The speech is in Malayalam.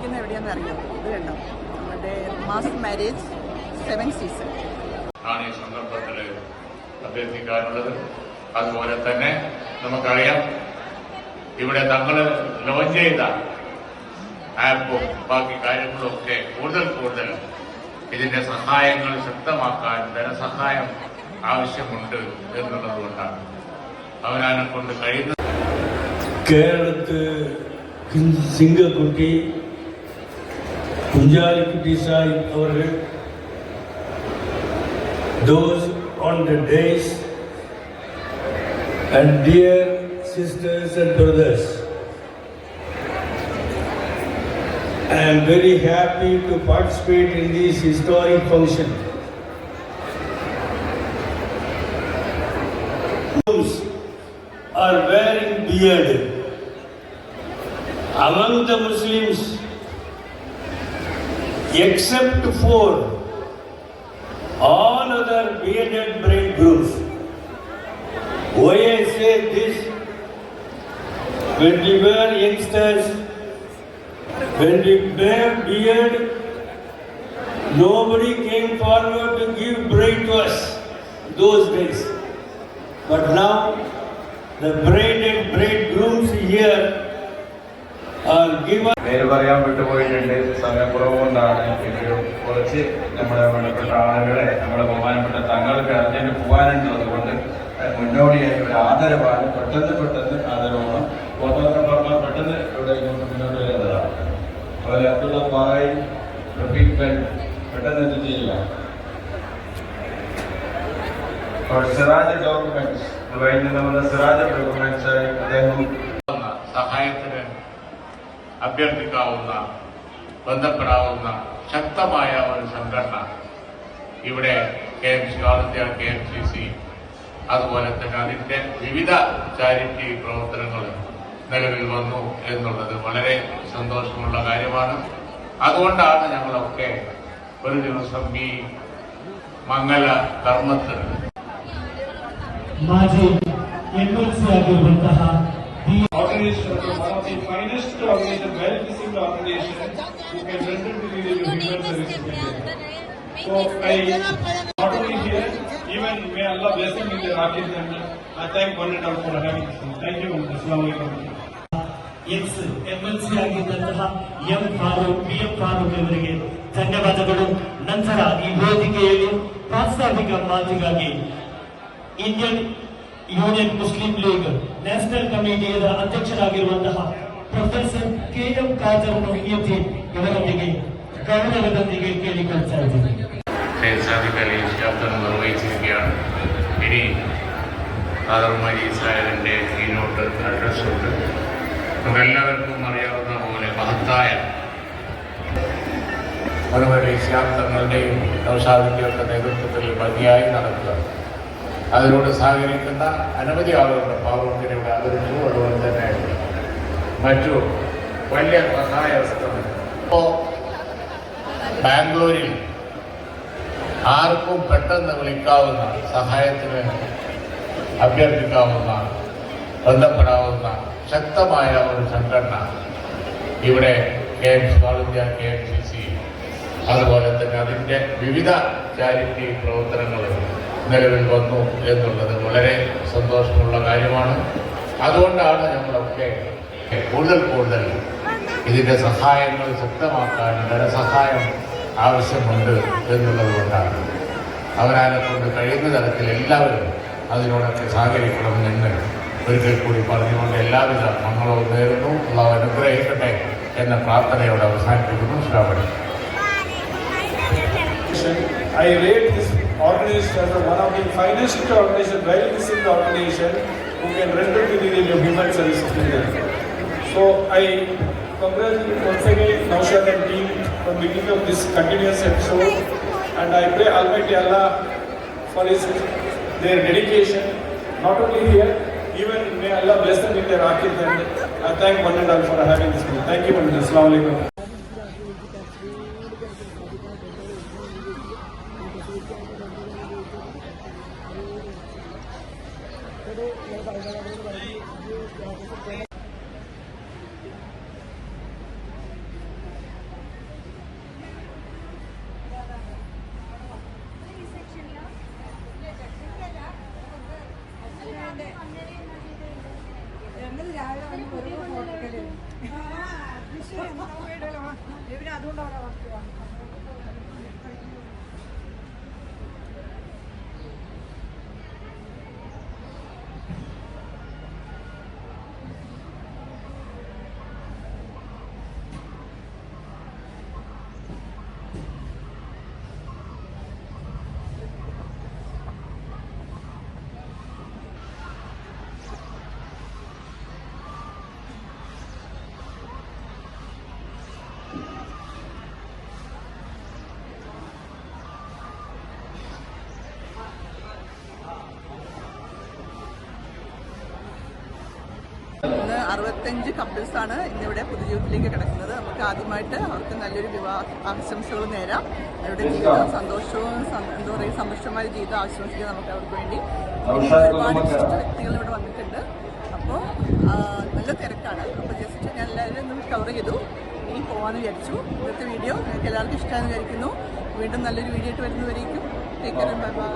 ഇരിക്കുന്ന എവിടെയാണെന്ന് അറിയോ? ഇത് കണ്ടോ? നമ്മുടെ മാസ് മാരേജ് സെവൻ സീസൺ ആണ് ഈ സന്ദർഭത്തിൽ അഭ്യർത്ഥിക്കാനുള്ളത് അതുപോലെ തന്നെ നമുക്കറിയാം ഇവിടെ തങ്ങൾ ലോഞ്ച് ചെയ്ത ആപ്പും ബാക്കി കാര്യങ്ങളും ഒക്കെ കൂടുതൽ കൂടുതൽ ഇതിന്റെ സഹായങ്ങൾ ശക്തമാക്കാൻ ധനസഹായം ആവശ്യമുണ്ട് എന്നുള്ളതുകൊണ്ടാണ് അവരാനെ കൊണ്ട് കഴിയുന്നത് കേരളത്ത് സിംഗക്കുട്ടി Punjari Kutisa அவர்கள் those on the days and dear sisters and brothers I am very happy to participate in this historic function. are wearing beard. Among the Muslims, except for all other bearded brain bridegrooms. Why I say this? When we were youngsters, when we wear beard, nobody came forward to give bride to us those days. But now, the bride and bridegrooms here. പേര് പറയാൻ വിട്ടുപോയിട്ടുണ്ട്. സമയക്കുറവ് കൊണ്ടാണ് എങ്കിലും കുറച്ച് നമ്മുടെ വേണ്ടപ്പെട്ട ആളുകളെ നമ്മുടെ ബഹുമാനപ്പെട്ട തങ്ങൾക്ക് അർജന്റ് പോകാനുണ്ട്. അതുകൊണ്ട് മുന്നോടിയായി ഒരു ആദരവാണ്. പെട്ടെന്ന് പെട്ടെന്ന് ആദരവാണ്. ഫോട്ടോഗ്രാഫർമാർ പെട്ടെന്ന് ഇവിടെ ഇങ്ങോട്ട് മുന്നോട്ട് വരുന്നതാണ്. അതുപോലെ അബ്ദുള്ള പായ് റഫീഖ് ബെൻ പെട്ടെന്ന് എത്തിച്ചേരില്ല സിറാജ് ഡോക്യുമെന്റ്സ് ദുബായിൽ നിന്ന് സിറാജ് ഡോക്യുമെന്റ്സ് ആയി അദ്ദേഹം സഹായത്തിന് അഭ്യർത്ഥിക്കാവുന്ന ബന്ധപ്പെടാവുന്ന ശക്തമായ ഒരു സംഘടന ഇവിടെ K M C all India K M C C അതുപോലെ തന്നെ അതിന്റെ വിവിധ ചാരിറ്റി പ്രവർത്തനങ്ങൾ നിലവിൽ വന്നു എന്നുള്ളത് വളരെ സന്തോഷമുള്ള കാര്യമാണ് അതുകൊണ്ടാണ് ഞങ്ങളൊക്കെ ഒരു ദിവസം ഈ മംഗല കർമ്മത്തിന് ಮಾಜಿ ಎಂಎಲ್ಸಿ ಆಗಿರುವಂತಹ D organization, one of the finest organization, well-received organization, who can render to the human service in India. So I, not only here, even may Allah bless them in their Rakhi journey. I thank one and all for having this. Thank you. Assalamu alaikum. Ex MLC ಆಗಿದ್ದಂತಹ M Farooq P M Farooq ಅವರಿಗೆ ಧನ್ಯವಾದಗಳು ನಂತರ ಈ ವೇದಿಕೆಯಲ್ಲಿ ಪ್ರಾಸ್ತಾವಿಕ ಮಾತಿಗಾಗಿ Indian Union Muslim League national ಕಮಿಟಿಯ ಅಧ್ಯಕ್ಷರಾಗಿರುವಂತಹ professor K M Khader Mohiyuddin ಇವರೊಂದಿಗೆ ಗೌರವದೊಂದಿಗೆ ಕೇಳಿಕೊಳ್ತಾ ಇದ್ದೀನಿ സ്വേച്ഛാധികാരി ശബ്ദം നിർവഹിച്ചിരിക്കുകയാണ് ഇനി ഫാദർമാരി സാഹിബിന്റെ കീനോട്ട് അഡ്രസ്സുണ്ട് നമുക്കെല്ലാവർക്കും അറിയാവുന്ന പോലെ മഹത്തായ ഒരുപാട് ശാബ്ദങ്ങളുടെയും നൗഷാദിന്റെയൊക്കെ നേതൃത്വത്തിൽ ഭംഗിയായി നടക്കുക അതിനോട് സഹകരിക്കുന്ന അനവധി ആളുകളുണ്ട് പാവത്തിന് ഇവിടെ ആദരിച്ചു അതുപോലെ തന്നെ മറ്റു വലിയ സഹായ ഇപ്പോൾ ബാംഗ്ലൂരിൽ ആർക്കും പെട്ടെന്ന് വിളിക്കാവുന്ന സഹായത്തിന് അഭ്യർത്ഥിക്കാവുന്ന ബന്ധപ്പെടാവുന്ന ശക്തമായ ഒരു സംഘടന ഇവിടെ K M C India K M C C അതുപോലെ തന്നെ അതിന്റെ വിവിധ ചാരിറ്റി പ്രവർത്തനങ്ങൾ നിലവിൽ വന്നു എന്നുള്ളത് വളരെ സന്തോഷമുള്ള കാര്യമാണ്. അതുകൊണ്ടാണ് നമ്മളൊക്കെ കൂടുതൽ കൂടുതൽ ഇതിന്റെ സഹായങ്ങൾ ശക്തമാക്കാൻ ധനസഹായം ആവശ്യമുണ്ട് എന്നുള്ളത് കൊണ്ടാണ്. അവരാനെ കൊണ്ട് കഴിയുന്ന തരത്തിൽ എല്ലാവരും അതിനോടൊക്കെ സഹകരിക്കണമെന്ന് ഒരിക്കൽ കൂടി പറഞ്ഞുകൊണ്ട് എല്ലാവിധ മംഗളവും നേരുന്നു. അള്ളാഹു അനുഗ്രഹിക്കട്ടെ എന്ന പ്രാർത്ഥനയോടെ അവസാനിപ്പിക്കുന്നു. Shravani. I read this organization as one of the finest organization, well-received organization, who can render to the human service in India. So I congratulate once again Naushad and team for beginning of this continuous episode and I pray Almighty Allah for his their dedication not only here even may Allah bless them in their akhir and I thank one and all for having this meeting. Thank you and Assalamu alaikum. ഇവരതുകൊണ്ടാണ് വർക്ക് അറുപത്തഞ്ച് കപ്പിൾസ് ആണ് ഇന്നിവിടെ പുതുജീവിതത്തിലേക്ക് കിടക്കുന്നത്. നമുക്ക് ആദ്യമായിട്ട് അവർക്ക് നല്ലൊരു വിവാഹ ആശംസകൾ നേരാം. അവരുടെ ജീവിതം സന്തോഷവും എന്താ പറയുക സമ്പുഷ്ടമായ ജീവിതം ആശംസിക്കുക നമുക്ക് അവർക്ക് വേണ്ടി ഒരുപാട് വിശിഷ്ട വ്യക്തികൾ ഇവിടെ വന്നിട്ടുണ്ട്. അപ്പോൾ നല്ല തിരക്കാണ്. അപ്പോൾ ജസ്റ്റ് ഞാൻ എല്ലാവരും ഒന്ന് കവർ ചെയ്തു. ഇനി പോകാമെന്ന് വിചാരിച്ചു. ഇന്നത്തെ വീഡിയോ നിങ്ങൾക്ക് എല്ലാവർക്കും ഇഷ്ടമാണെന്ന് വിചാരിക്കുന്നു. വീണ്ടും നല്ലൊരു വീഡിയോ ആയിട്ട് വരുന്നവരേക്കും ടേക്ക് കെയർ ബൈ ബൈ